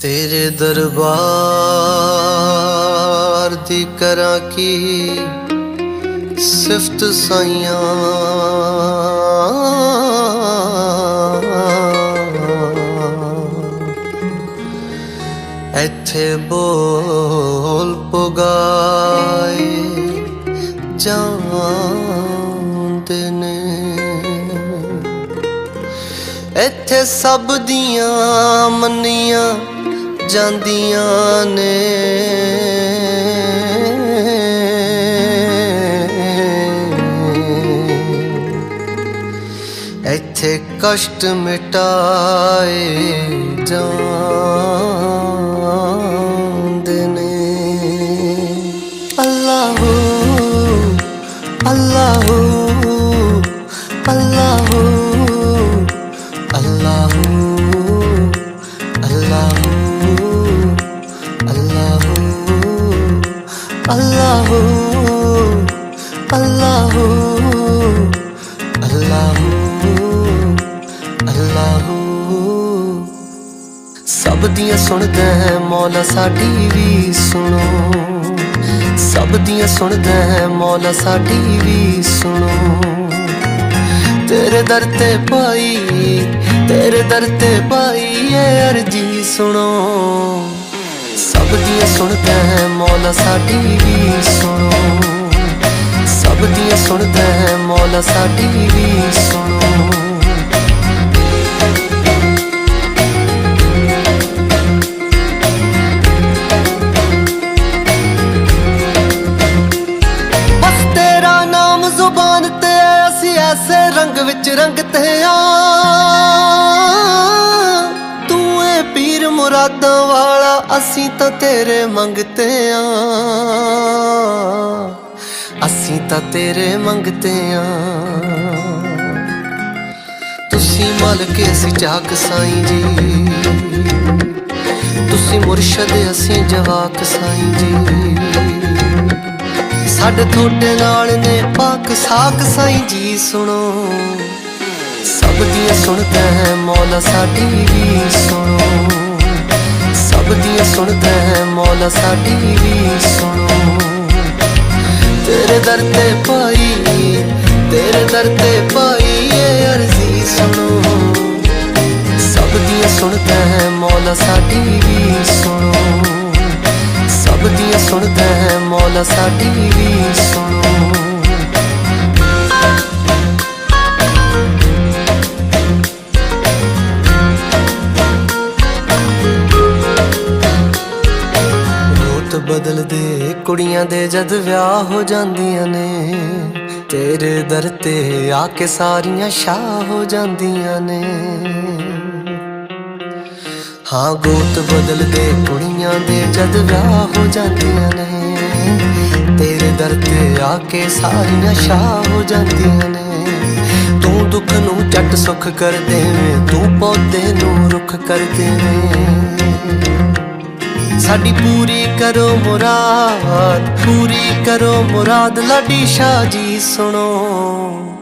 ਤੇਰੇ ਦਰਬਾਰ ਦੀ ਕਰਾਂ ਕੀ ਸਿਫਤ ਸਾਈਆਂ? ਇੱਥੇ ਬੋਲ ਪੁਗਾਏ ਜਾਂਦੇ ਨੇ। ਇੱਥੇ ਸਭ ਦੀਆਂ ਜਾਂਦੀਆਂ ਨੇ। ਇੱਥੇ ਕਸ਼ਟ ਮਿਟਾਏ ਜਾਂਦੇ ਅੱਲਾਹੂ ਅੱਲਾਹੂ ਅੱਲਾਹੂ ਅੱਲਾਹੂ ਸਭ ਦੀਆਂ ਸੁਣਦਾ ਹੈ ਮੌਲਾ ਸਾਡੀ ਵੀ ਸੁਣੋ। ਸਭ ਦੀਆਂ ਸੁਣਦਾ ਹੈ ਮੌਲਾ ਸਾਡੀ ਵੀ ਸੁਣੋ। ਤੇਰੇ ਦਰ ਤੇ ਪਾਈ ਤੇਰੇ ਦਰ ਤੇ ਪਾਈ ਇਹ ਅਰਜੀ ਸੁਣੋ। ਸਭ ਦੀਆਂ ਸੁਣਦਾ ਹੈ ਮੌਲਾ ਸਾਡੀ ਵੀ ਸੁਣੋ। ਸਭ ਦੀਆਂ ਸੁਣਦਾ ਹੈ ਮੌਲਾ ਸਾਡੀ ਵੀ ਸੁਣੋ। ਬਸ ਤੇਰਾ ਨਾਮ ਜ਼ੁਬਾਨ ਤੇ ਹੈ, ਅਸੀਂ ਐਸੇ ਰੰਗ ਵਿੱਚ ਰੰਗਤੇ ਆ। ਮੁਰਾਦਾਂ ਵਾਲਾ ਅਸੀਂ ਤਾਂ ਤੇਰੇ ਮੰਗਤੇ ਆ ਅਸੀਂ ਤਾਂ ਤੇਰੇ ਮੰਗਤੇ ਆ ਤੁਸੀਂ ਮਾਲਕ ਅਸੀਂ ਚਾਕ ਸਾਈਂ ਜੀ। ਤੁਸੀਂ ਮੁਰਸ਼ਦ ਅਸੀਂ ਜਵਾਕ ਸਾਈਂ ਜੀ। ਸਾਡੇ ਤੁਹਾਡੇ ਨਾਲ ਨੇ ਪਾਕ ਸਾਕ ਸਾਈਂ ਜੀ, ਸੁਣੋ। ਸਭ ਦੀਆਂ ਸੁਣਦਾ ਹੈ ਮੌਲਾ ਸਾਡੀ ਸੁਣੋ। ਸਭ ਦੀਆਂ ਸੁਣਦਾ ਹੈ, ਮੌਲਾ ਸਾਡੀ ਵੀ ਸੁਣੋ। ਤੇਰੇ ਦਰ ਤੇ ਪਾਈ ਤੇਰੇ ਦਰ ਤੇ ਪਾਈ ਇਹ ਅਰਜ਼ੀ ਸੁਣੋ। ਸਭ ਦੀਆਂ ਸੁਣਦਾ ਹੈ, ਮੌਲਾ ਸਾਡੀ ਵੀ ਸੁਣੋ। ਸਭ ਦੀ ਸੁਣਦਾ ਹੈ, ਮੌਲਾ ਸਾਡੀ ਵੀ ਸੁਣੋ। ਬਦਲਦੇ ਕੁੜੀਆਂ ਦੇ ਜਦ ਵਿਆਹ ਹੋ ਜਾਂਦੀਆਂ ਨੇ, ਤੇਰੇ ਦਰ ਤੇ ਆ ਕੇ ਸਾਰੀਆਂ ਸ਼ਾਹ ਹੋ ਜਾਂਦੀਆਂ ਨੇ। ਹਾਂ, ਗੋਤ ਬਦਲਦੇ ਕੁੜੀਆਂ ਦੇ ਜਦ ਵਿਆਹ ਹੋ ਜਾਂਦੀਆਂ ਨੇ, ਤੇਰੇ ਦਰ ਤੇ ਆ ਕੇ ਸਾਰੀਆਂ ਸ਼ਾਹ ਹੋ ਜਾਂਦੀਆਂ ਨੇ। ਤੂੰ ਦੁੱਖ ਨੂੰ ਚੱਟ ਸੁੱਖ ਕਰ ਦੇਵੇਂ, ਤੂੰ ਪੌਦੇ ਨੂੰ ਰੁੱਖ ਕਰ ਦੇਵੇਂ। ਸਾਡੀ ਪੂਰੀ ਕਰੋ ਮੁਰਾਦ ਪੂਰੀ ਕਰੋ ਮੁਰਾਦ ਲਾਡੀ ਸ਼ਾਹ ਜੀ ਸੁਣੋ।